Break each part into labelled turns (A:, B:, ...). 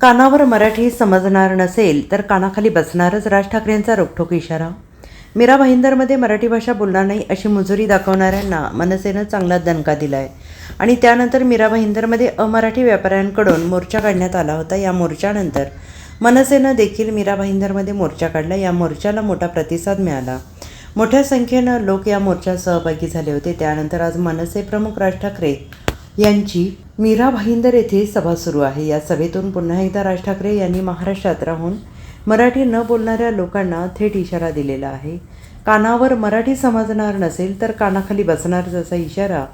A: कानावर मराठी समजणार नसेल तर कानाखाली बसणारच राज ठाकरेंचा रोखठोक इशारा. मीरा भाईंदरमध्ये मराठी भाषा बोलणार नाही अशी मुजुरी दाखवणाऱ्यांना मनसेनं चांगला दणका दिला आहे आणि त्यानंतर मीरा भाईंदरमध्ये अमराठी व्यापाऱ्यांकडून मोर्चा काढण्यात आला होता. या मोर्चानंतर मनसेनं देखील मीरा भाईंदरमध्ये मोर्चा काढला. या मोर्चाला मोठा प्रतिसाद मिळाला. मोठ्या संख्येनं लोक या मोर्चात सहभागी झाले होते. त्यानंतर आज मनसे प्रमुख राज ठाकरे यांची मीरा भाईंदर येथे सभा सुरू आहे. या सभेतून पुन्हा एकदा राज ठाकरे यांनी महाराष्ट्रात राहून मराठी न बोलणाऱ्या लोकांना थेट इशारा दिलेला आहे. कानावर मराठी समजणार नसेल तर कानाखाली बसणार असा इशारा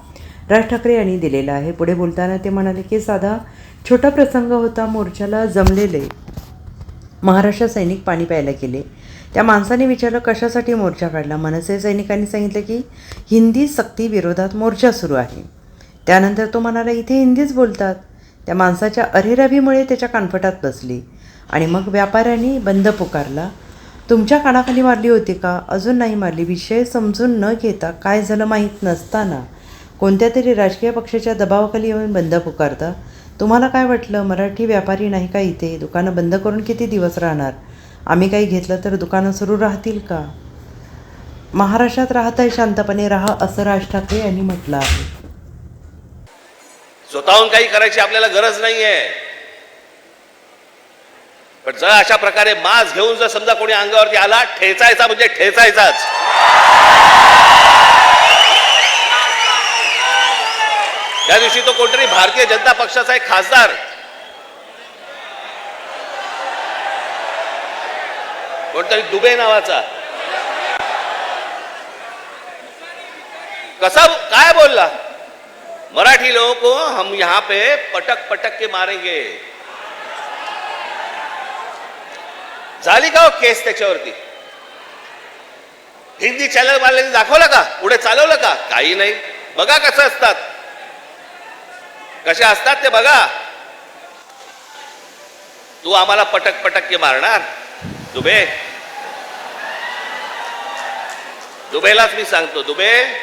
A: राज ठाकरे यांनी दिलेला आहे. पुढे बोलताना ते म्हणाले की साधा छोटा प्रसंग होता मोर्चाला जमलेले महाराष्ट्र सैनिक पाणी प्यायला गेले. त्या माणसाने विचारलं कशासाठी मोर्चा काढला? मनसे सैनिकांनी सांगितलं की हिंदी सक्ती विरोधात मोर्चा सुरू आहे. त्यानंतर तो म्हणाला इथे हिंदीच बोलतात. त्या माणसाच्या अरेरावीमुळे त्याच्या कानफटात बसली आणि मग व्यापाऱ्यांनी बंद पुकारला तुमच्या कानाखाली मारली होती का? अजून नाही मारली. विषय समजून न घेता काय झालं माहीत नसताना कोणत्या तरी राजकीय पक्षाच्या दबावाखाली येऊन बंद पुकारता? तुम्हाला काय वाटलं? मराठी व्यापारी नाही का इथे? दुकानं बंद करून किती दिवस राहणार? आम्ही काही घेतलं तर दुकानं सुरू राहतील का? महाराष्ट्रात राहत आहे शांतपणे. राहा असं राज ठाकरे यांनी म्हटलं आहे.
B: स्वतःहून काही करायची आपल्याला गरज नाहीये. पण जर अशा प्रकारे मास घेऊन जर समजा कोणी अंगावरती आला ठेचायचा म्हणजे ठेचायचाच. त्या दिवशी तो कोणतरी भारतीय जनता पक्षाचा एक खासदार. कोणतरी दुबे नावाचा. कसा काय बोलला? मराठी लोगों को हम यहां पे पटक पटक के मारेंगे। झाली का हो केस त्याच्यावरती। हिंदी चॅनल वाल्यांनी दाखवलं का? पुढे चालवलं का? काही नाही. बघा कसं असतात. कसे असतात ते बघा. तू आम्हाला पटक पटक के मारणार? दुबे. दुबेलाच मी सांगतो दुबे.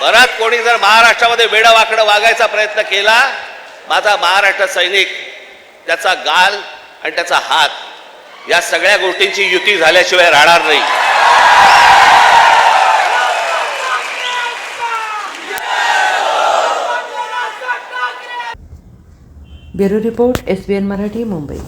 B: परत कोणी जर महाराष्ट्रामध्ये वेडं वाकडं वागायचा प्रयत्न केला माझा महाराष्ट्र सैनिक त्याचा गाल आणि त्याचा हात या सगळ्या गोष्टींची युती झाल्याशिवाय राहणार नाही.
A: Bureau report S B N Marathi Mumbai.